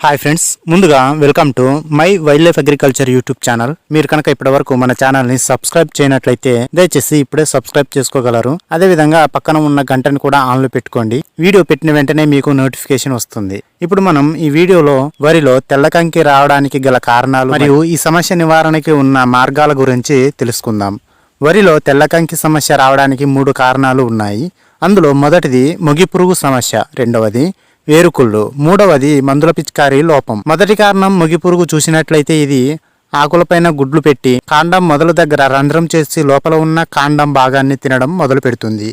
Hi friends ముందుగా welcome to my wildlife agriculture YouTube channel మీరు కనుక ఇప్పటివరకు మన ఛానల్ని సబ్స్క్రైబ్ చేయనట్లయితే దయచేసి ఇప్పుడే సబ్స్క్రైబ్ చేసుకోగలరు. అదేవిధంగా పక్కన ఉన్న గంటను కూడా ఆన్లో పెట్టుకోండి. వీడియో పెట్టిన వెంటనే మీకు నోటిఫికేషన్ వస్తుంది. ఇప్పుడు మనం ఈ వీడియోలో వరిలో తెల్లకంకి రావడానికి గల కారణాలు మరియు ఈ సమస్య నివారణకి ఉన్న మార్గాల గురించి తెలుసుకుందాం. వరిలో తెల్లకంకి సమస్య రావడానికి మూడు కారణాలు ఉన్నాయి. అందులో మొదటిది మొగి పురుగు సమస్య రెండవది వేరుకుళ్ళు. మూడవది మందుల పిచికారీ లోపం. మొదటి కారణం ముగిపురుగు చూసినట్లయితే ఇది ఆకులపైన గుడ్లు పెట్టి కాండం మొదలు దగ్గర రంధ్రం చేసి లోపల ఉన్న కాండం భాగాన్ని తినడం మొదలు పెడుతుంది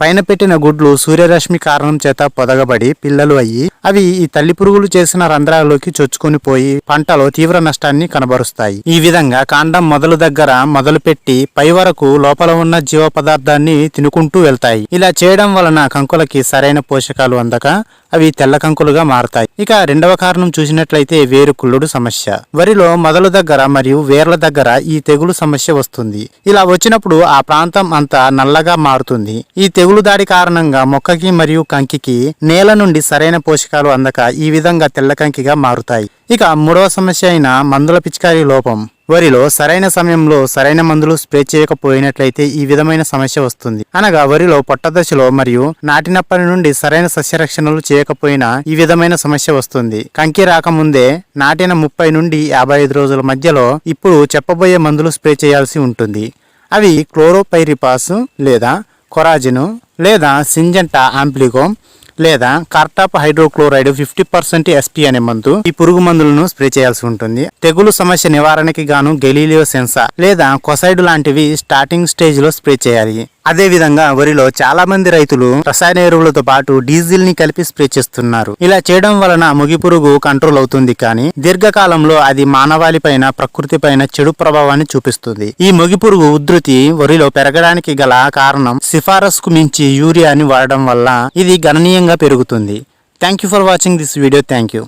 పైన పెట్టిన గుడ్లు సూర్యరశ్మి కారణం చేత పొదగబడి పిల్లలు అయ్యి అవి ఈ తల్లి పురుగులు చేసిన రంధ్రాల్లోకి చొచ్చుకొని పోయి పంటలో తీవ్ర నష్టాన్ని కనబరుస్తాయి. ఈ విధంగా కాండం మొదలు దగ్గర మొదలుపెట్టి పై వరకు లోపల ఉన్న జీవ పదార్థాన్ని తినుకుంటూ వెళ్తాయి. ఇలా చేయడం వలన కంకులకి సరైన పోషకాలు అందక అవి తెల్ల కంకులుగా మారతాయి. ఇక రెండవ కారణం చూసినట్లయితే వేరు కుళ్ళుడు సమస్య. వరిలో మొదలు దగ్గర మరియు వేర్ల దగ్గర ఈ తెగులు సమస్య వస్తుంది. ఇలా వచ్చినప్పుడు ఆ ప్రాంతం అంతా నల్లగా మారుతుంది. ఈ తెగులు దాడి కారణంగా మొక్కకి మరియు కంకికి నేల నుండి సరైన పోషకాలు అందక ఈ విధంగా తెల్ల కంకిగా మారుతాయి. ఇక మూడవ సమస్య అయిన మందుల పిచికారీ లోపం. వరిలో సరైన సమయంలో సరైన మందులు స్ప్రే చేయకపోయినట్లయితే ఈ విధమైన సమస్య వస్తుంది. అనగా వరిలో పొట్ట దశలో మరియు నాటినప్పటి నుండి సరైన సస్యరక్షణలు చేయకపోయినా ఈ విధమైన సమస్య వస్తుంది. కంకి రాకముందే నాటిన ముప్పై నుండి యాభై ఐదు రోజుల మధ్యలో ఇప్పుడు చెప్పబోయే మందులు స్ప్రే చేయాల్సి ఉంటుంది. అవి క్లోరోపైరిపాస్ లేదా కొరాజిను లేదా సింజంటా ఆంప్లికోమ్ లేదా Cartap hydrochloride fifty percent SP అనే మందు ఈ పురుగు మందులను స్ప్రే చేయాల్సి ఉంటుంది. తెగులు సమస్య నివారణకి గాను గెలీలియో సెన్సా లేదా కొసైడ్ లాంటివి స్టార్టింగ్ స్టేజ్లో స్ప్రే చేయాలి. అదేవిధంగా వరిలో చాలా మంది రైతులు రసాయన ఎరువులతో పాటు డీజిల్ని కలిపి స్ప్రే చేస్తున్నారు. ఇలా చేయడం వలన ముగి పురుగు కంట్రోల్ అవుతుంది కానీ దీర్ఘకాలంలో అది మానవాళి పైన ప్రకృతి పైన చెడు ప్రభావాన్ని చూపిస్తుంది. ఈ మొగి పురుగు ఉధృతి వరిలో పెరగడానికి గల కారణం సిఫారసుకు మించి యూరియాని వాడడం వల్ల ఇది గణనీయంగా పెరుగుతుంది. Thank you for watching this video thank you